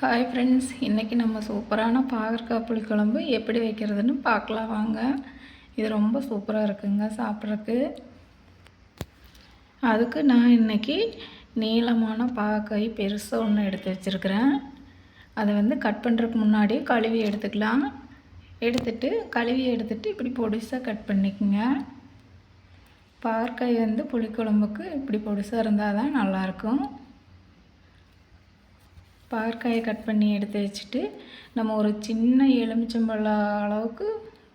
Hi friends இன்றைக்கி நம்ம சூப்பரான பாகற்காய் புளிக்குழம்பு எப்படி வைக்கிறதுன்னு பார்க்கலாம் வாங்க. இது ரொம்ப சூப்பராக இருக்குங்க சாப்பிட்றதுக்கு. அதுக்கு நான் இன்றைக்கி நீளமான பாகக்காய் பெருசாக ஒன்று எடுத்து வச்சுருக்கிறேன். அதை வந்து கட் பண்ணுறதுக்கு முன்னாடி கழுவி எடுத்துக்கலாம். எடுத்துட்டு கழுவி எடுத்துட்டு இப்படி பொடிசாக கட் பண்ணிக்கோங்க. பாகற்காய் வந்து புளிக்குழம்புக்கு இப்படி பொடிசாக இருந்தால் தான் நல்லாயிருக்கும் பாற்காயை கட் பண்ணி எடுத்து வச்சுட்டு நம்ம ஒரு சின்ன எலுமிச்சம்பழ அளவுக்கு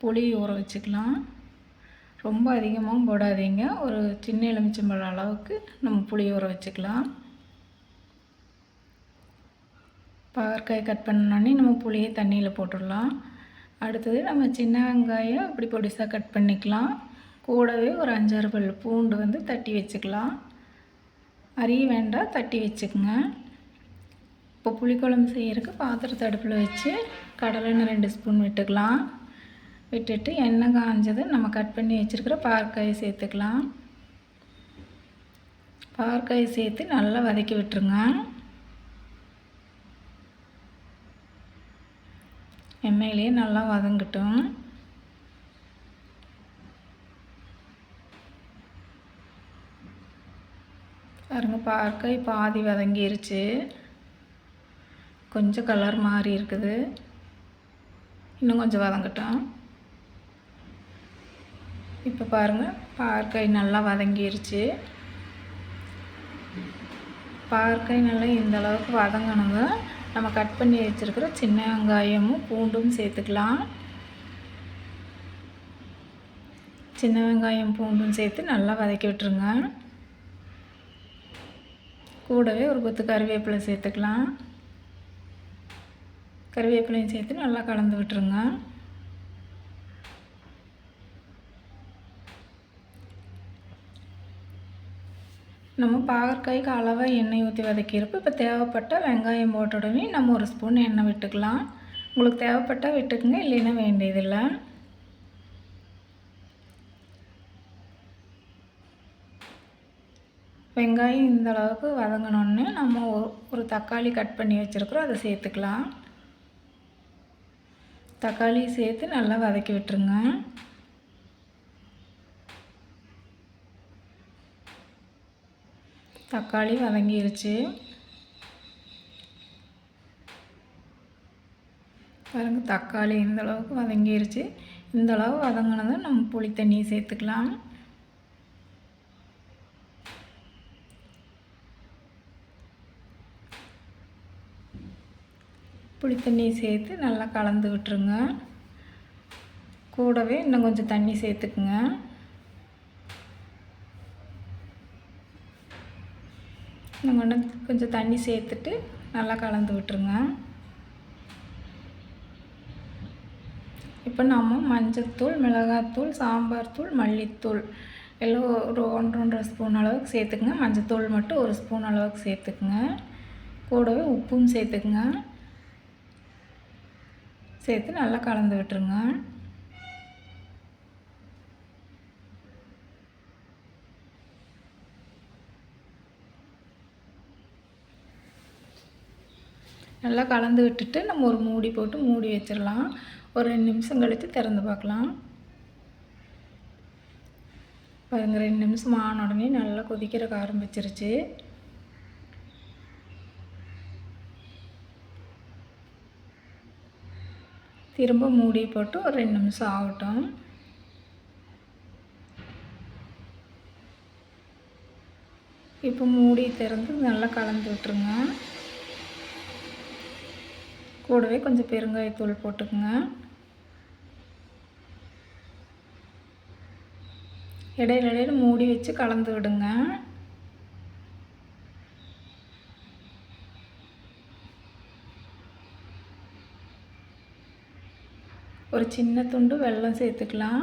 புளி ஊற வச்சுக்கலாம். ரொம்ப அதிகமாகவும் போடாதீங்க. ஒரு சின்ன எலுமிச்சம்பழம் அளவுக்கு நம்ம புளி ஊற வச்சுக்கலாம். பாகற்காயை கட் பண்ணோடனே நம்ம புளியை தண்ணியில் போட்டுடலாம். அடுத்தது நம்ம சின்ன வெங்காயம் இப்படி பொடிசாக கட் பண்ணிக்கலாம். கூடவே ஒரு அஞ்சாறு பல் பூண்டு வந்து தட்டி வச்சுக்கலாம். அரிய வேண்டாம் தட்டி வச்சுக்கோங்க. இப்போ புளிக்குழம்பு செய்யறதுக்கு பாத்திரத்தை அடுப்பில் வச்சு கடலெண்ணெய் ரெண்டு ஸ்பூன் விட்டுக்கலாம். விட்டுட்டு எண்ணெய் காஞ்சது நம்ம கட் பண்ணி வச்சுருக்கிற பார்க்காயை சேர்த்துக்கலாம். பார்க்காயை சேர்த்து நல்லா வதக்கி விட்டுருங்க. எண்ணெயிலேயே நல்லா வதங்கட்டும். பாருங்க பார்க்காய் பாதி வதங்கிருச்சு. கொஞ்சம் கலர் மாறி இருக்குது. இன்னும் கொஞ்சம் வதங்கட்டும். இப்போ பாருங்கள் பார்க்காய் நல்லா வதங்கிருச்சு. பார்க்காய் நல்லா இந்த அளவுக்கு வதங்கணுங்க. நம்ம கட் பண்ணி வச்சுருக்கிற சின்ன வெங்காயமும் பூண்டும் சேர்த்துக்கலாம். சின்ன வெங்காயம் பூண்டும் சேர்த்து நல்லா வதக்கி விட்டுருங்க. கூடவே ஒரு கொத்து கருவேப்பிலை சேர்த்துக்கலாம். கருவேப்பிலையும் சேர்த்து நல்லா கலந்து விட்டுருங்க. நம்ம பாகற்காய்க்கு அளவாக எண்ணெய் ஊற்றி வதக்கியிருப்போம். இப்போ தேவைப்பட்ட வெங்காயம் போட்ட உடனே நம்ம ஒரு ஸ்பூன் எண்ணெய் விட்டுக்கலாம். உங்களுக்கு தேவைப்பட்டால் விட்டுக்குங்க இல்லைன்னா வேண்டியதில்லை. வெங்காயம் இந்த அளவுக்கு வதங்கினோடனே நம்ம ஒரு தக்காளி கட் பண்ணி வச்சுருக்குறோம் அதை சேர்த்துக்கலாம். தக்காளி சேர்த்து நல்லா வதக்கி விட்டுருங்க. தக்காளி வதங்கிருச்சு. பாருங்கள் தக்காளி இந்தளவுக்கு வதங்கிருச்சு. இந்த அளவு வதங்கினதும் நம்ம புளி தண்ணியை சேர்த்துக்கலாம். புளி தண்ணியை சேர்த்து நல்லா கலந்து விட்டுருங்க. கூடவே இன்னும் கொஞ்சம் தண்ணி சேர்த்துக்குங்க. இன்னும் கொண்டு கொஞ்சம் தண்ணி சேர்த்துட்டு நல்லா கலந்து விட்டுருங்க. இப்போ நம்ம மஞ்சத்தூள் மிளகாத்தூள் சாம்பார் தூள் மல்லித்தூள் எல்லாம் ஒரு ஒன்று ஒன்றரை ஸ்பூன் அளவுக்கு சேர்த்துக்குங்க. மஞ்சத்தூள் மட்டும் ஒரு ஸ்பூன் அளவுக்கு சேர்த்துக்குங்க. கூடவே உப்பும் சேர்த்துக்குங்க. சேர்த்து நல்லா கலந்து விட்டுருங்க. நல்லா கலந்து விட்டுட்டு நம்ம ஒரு மூடி போட்டு மூடி வச்சிடலாம். ஒரு ரெண்டு நிமிஷம் கழித்து திறந்து பார்க்கலாம். பாருங்கள் ரெண்டு நிமிஷம் ஆன உடனே நல்லா கொதிக்கிறக்க ஆரம்பிச்சிருச்சு. திரும்ப மூடி போட்டு ஒரு ரெண்டு நிமிஷம் ஆகட்டும். இப்போ மூடி திறந்து நல்லா கலந்து விட்டுருங்க. கூடவே கொஞ்சம் பெருங்காயத்தூள் போட்டுக்குங்க. இடையில இடையில மூடி வச்சு கலந்து விடுங்க. ஒரு சின்ன துண்டு வெல்லம் சேர்த்துக்கலாம்.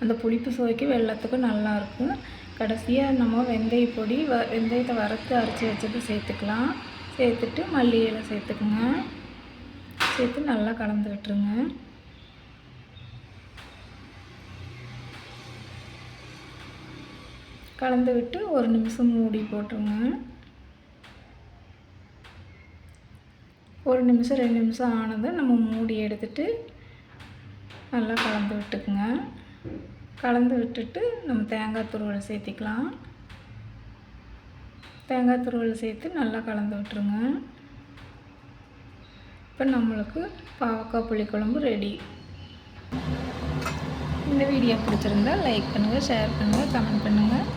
அந்த புளிப்பு சுவைக்கு வெள்ளத்துக்கும் நல்லாயிருக்கும். கடைசியாக நம்ம வெந்தய பொடி வ வெந்தயத்தை வறுத்து அரைச்சி வச்சது சேர்த்துக்கலாம். சேர்த்துட்டு மல்லி இலை சேர்த்துக்குங்க. சேர்த்து நல்லா கலந்து விட்டுருங்க. கலந்து விட்டு ஒரு நிமிஷம் மூடி போட்டுருங்க. ஒரு நிமிஷம் ரெண்டு நிமிஷம் ஆனதும் நம்ம மூடி எடுத்துட்டு நல்லா கலந்து விட்டுக்குங்க. கலந்து விட்டுட்டு நம்ம தேங்காய் துருவல் சேர்த்திக்கலாம். தேங்காய் துருவல் சேர்த்து நல்லா கலந்து விட்டுருங்க. இப்போ நம்மளுக்கு பாவக்காய் புளிக்குழம்பு ரெடி இந்த வீடியோ பிடிச்சிருந்தா லைக் பண்ணுங்கள் ஷேர் பண்ணுங்கள் கமெண்ட் பண்ணுங்கள்